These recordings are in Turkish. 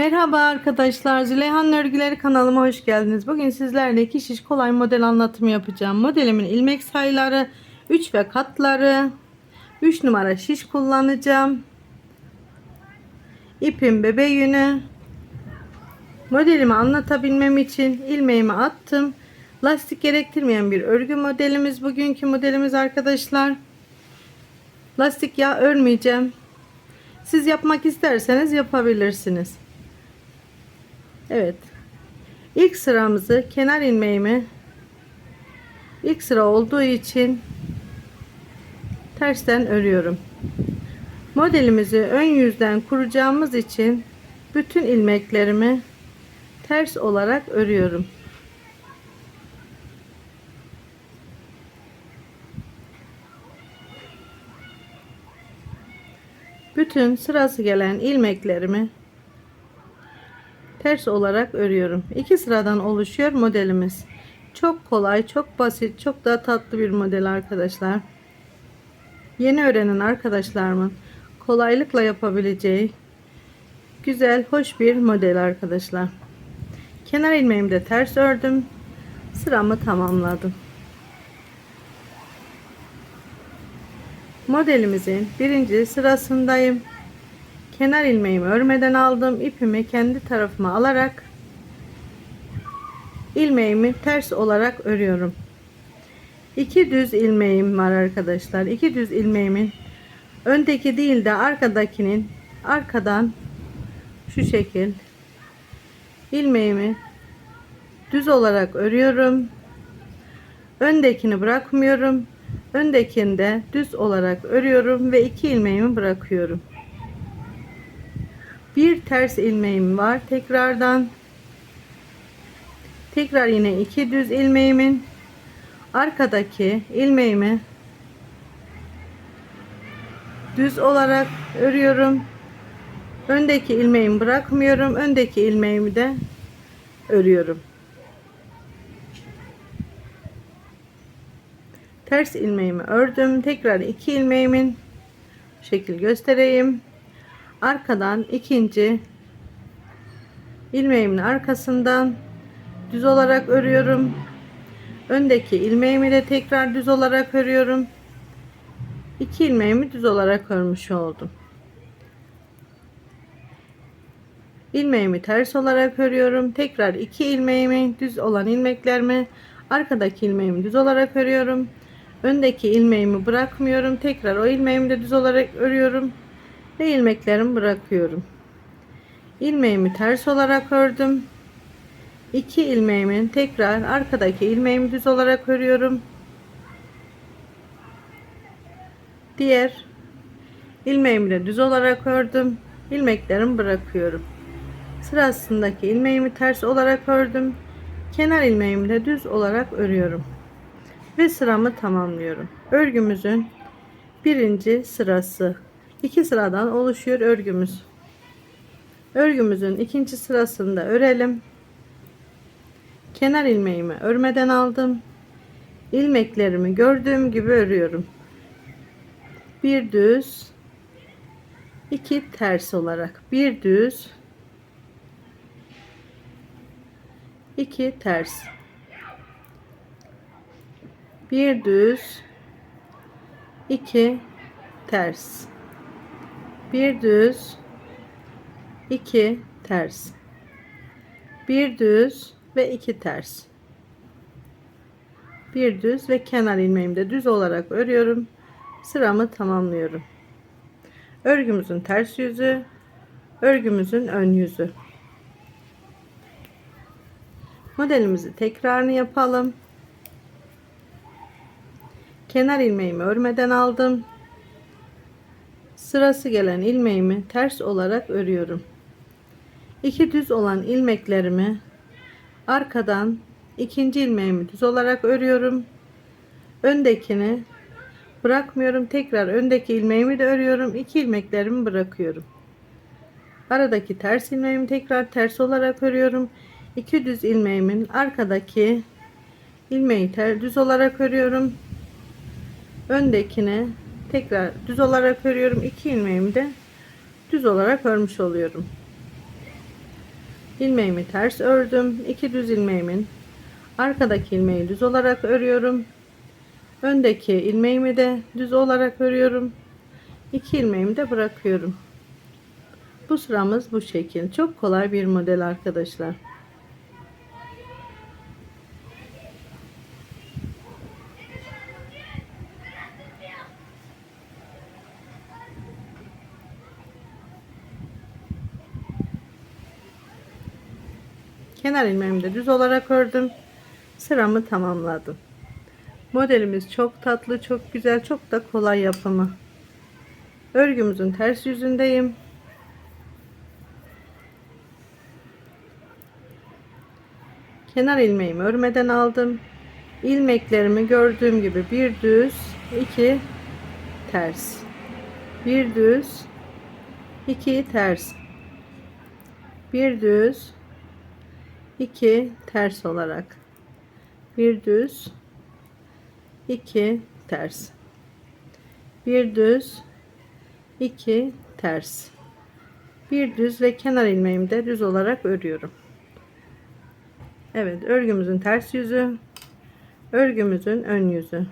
Merhaba arkadaşlar. Züleyha'nın örgüleri kanalıma hoş geldiniz. Bugün sizlerle iki şiş kolay model anlatımı yapacağım. Modelimin ilmek sayıları 3 ve katları 3 numara şiş kullanacağım. İpim bebe yünü. Modelimi anlatabilmem için ilmeğimi attım. Lastik gerektirmeyen bir örgü modelimiz bugünkü modelimiz arkadaşlar. Lastik yağ örmeyeceğim. Siz yapmak isterseniz yapabilirsiniz. Evet. İlk sıramızı kenar ilmeğimi ilk sıra olduğu için tersten örüyorum. Modelimizi ön yüzden kuracağımız için bütün ilmeklerimi ters olarak örüyorum. Bütün sırası gelen ilmeklerimi ters olarak örüyorum. İki sıradan oluşuyor modelimiz. Çok kolay, çok basit, çok da tatlı bir model arkadaşlar. Yeni öğrenen arkadaşlarımın kolaylıkla yapabileceği güzel, hoş bir model arkadaşlar. Kenar ilmeğimi de ters ördüm. Sıramı tamamladım. Modelimizin birinci sırasındayım. Kenar ilmeğimi örmeden aldım. ipimi kendi tarafıma alarak ilmeğimi ters olarak örüyorum. İki düz ilmeğim var arkadaşlar. İki düz ilmeğimin öndeki değil de arkadakinin arkadan şu şekil ilmeğimi düz olarak örüyorum. Öndekini bırakmıyorum. Öndekinde düz olarak örüyorum ve iki ilmeğimi bırakıyorum. Bir ters ilmeğim var. Tekrardan tekrar yine iki düz ilmeğimin arkadaki ilmeğimi düz olarak örüyorum. Öndeki ilmeğimi bırakmıyorum. Öndeki ilmeğimi de örüyorum. ters ilmeğimi ördüm tekrar iki ilmeğimin şekil göstereyim arkadan ikinci ilmeğimin arkasından düz olarak örüyorum. Öndeki ilmeğimi de tekrar düz olarak örüyorum. İki ilmeğimi düz olarak örmüş oldum. İlmeğimi ters olarak örüyorum. Tekrar iki ilmeğimi düz olan ilmeklerimi arkadaki ilmeğimi düz olarak örüyorum. Öndeki ilmeğimi bırakmıyorum. Tekrar o ilmeğimi de düz olarak örüyorum ve ilmeklerimi bırakıyorum. İlmeğimi ters olarak ördüm. İki ilmeğimin tekrar arkadaki ilmeğimi düz olarak örüyorum. Diğer ilmeğimi de düz olarak ördüm. İlmeklerimi bırakıyorum. Sırasındaki ilmeğimi ters olarak ördüm. Kenar ilmeğimi de düz olarak örüyorum. Ve sıramı tamamlıyorum. Örgümüzün birinci sırası. İki sıradan oluşuyor örgümüz. Örgümüzün ikinci sırasında örelim. Kenar ilmeğimi örmeden aldım. ilmeklerimi gördüğüm gibi örüyorum. Bir düz, iki ters olarak. Bir düz, iki ters bir düz iki ters bir düz iki ters. Bir düz ve iki ters. Bir düz ve kenar ilmeğimi de düz olarak örüyorum. Sıramı tamamlıyorum. Örgümüzün ters yüzü örgümüzün ön yüzü. Modelimizi tekrarını yapalım. Kenar ilmeğimi örmeden aldım sırası gelen ilmeğimi ters olarak örüyorum. İki düz olan ilmeklerimi arkadan ikinci ilmeğimi düz olarak örüyorum. Öndekini bırakmıyorum. Tekrar öndeki ilmeğimi de örüyorum. İki ilmeklerimi bırakıyorum. Aradaki ters ilmeğimi tekrar ters olarak örüyorum. İki düz ilmeğimin arkadaki ilmeği ter düz olarak örüyorum. Öndekine tekrar düz olarak örüyorum. iki ilmeğimi de düz olarak örmüş oluyorum. ilmeğimi ters ördüm. 2 düz ilmeğimin arkadaki ilmeği düz olarak örüyorum. Öndeki ilmeğimi de düz olarak örüyorum. 2 ilmeğimi de bırakıyorum. Bu sıramız bu şekil. Çok kolay bir model arkadaşlar. Kenar ilmeğimi de düz olarak ördüm. Sıramı tamamladım. Modelimiz çok tatlı, çok güzel, çok da kolay yapımı. Örgümüzün ters yüzündeyim. Kenar ilmeğimi örmeden aldım. İlmeklerimi gördüğüm gibi bir düz, iki ters. Bir düz, iki ters. Bir düz, iki ters olarak. Bir düz, iki ters. Bir düz, iki ters. Bir düz ve kenar ilmeğimi de düz olarak örüyorum. Evet, örgümüzün ters yüzü, örgümüzün ön yüzü.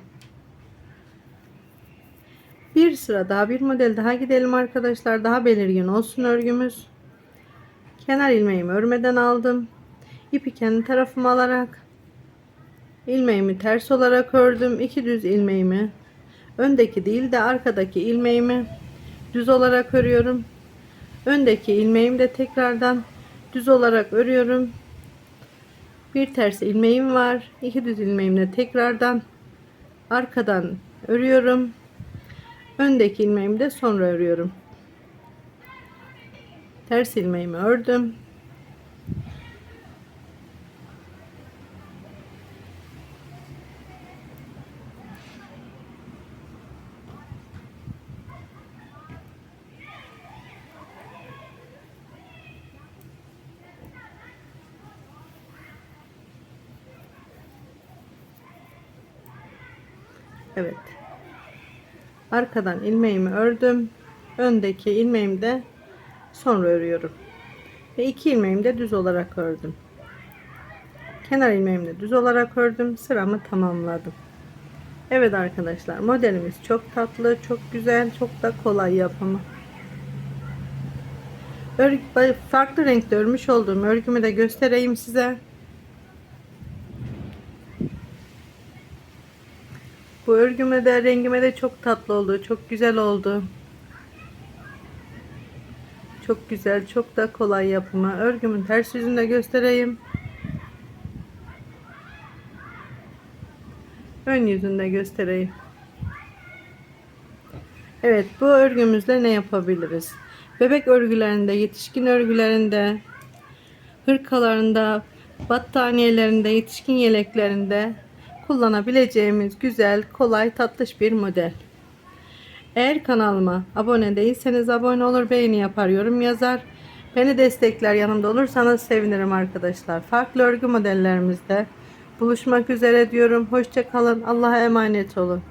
Bir sıra daha bir model daha gidelim arkadaşlar. Daha belirgin olsun örgümüz. Kenar ilmeğimi örmeden aldım. İpi kendi tarafıma alarak ilmeğimi ters olarak ördüm. İki düz ilmeğimi öndeki değil de arkadaki ilmeğimi düz olarak örüyorum. Öndeki ilmeğimi de tekrardan düz olarak örüyorum. Bir ters ilmeğim var. İki düz ilmeğimle tekrardan arkadan örüyorum. Öndeki ilmeğimi de sonra örüyorum. Ters ilmeğimi ördüm. Evet. Arkadan ilmeğimi ördüm. Öndeki ilmeğimi de sonra örüyorum. Ve iki ilmeğimi de düz olarak ördüm. Kenar ilmeğimi de düz olarak ördüm. Sıramı tamamladım. Evet arkadaşlar modelimiz çok tatlı, çok güzel, çok da kolay yapımı. Örgü, farklı renkte örmüş olduğum örgümü de göstereyim size. Bu örgüme de rengime de çok tatlı oldu. Çok güzel oldu. Çok güzel. Çok da kolay yapımı. Örgümün ters yüzünü de göstereyim. Ön yüzünü de göstereyim. Evet bu örgümüzle ne yapabiliriz? Bebek örgülerinde, yetişkin örgülerinde, hırkalarında, battaniyelerinde, yetişkin yeleklerinde kullanabileceğimiz güzel, kolay, tatlış bir model. Eğer kanalıma abone değilseniz abone olur, beğeni yapar, yorum yazar. Beni destekler yanımda olursanız sevinirim arkadaşlar. Farklı örgü modellerimizde buluşmak üzere diyorum. Hoşçakalın. Allah'a emanet olun.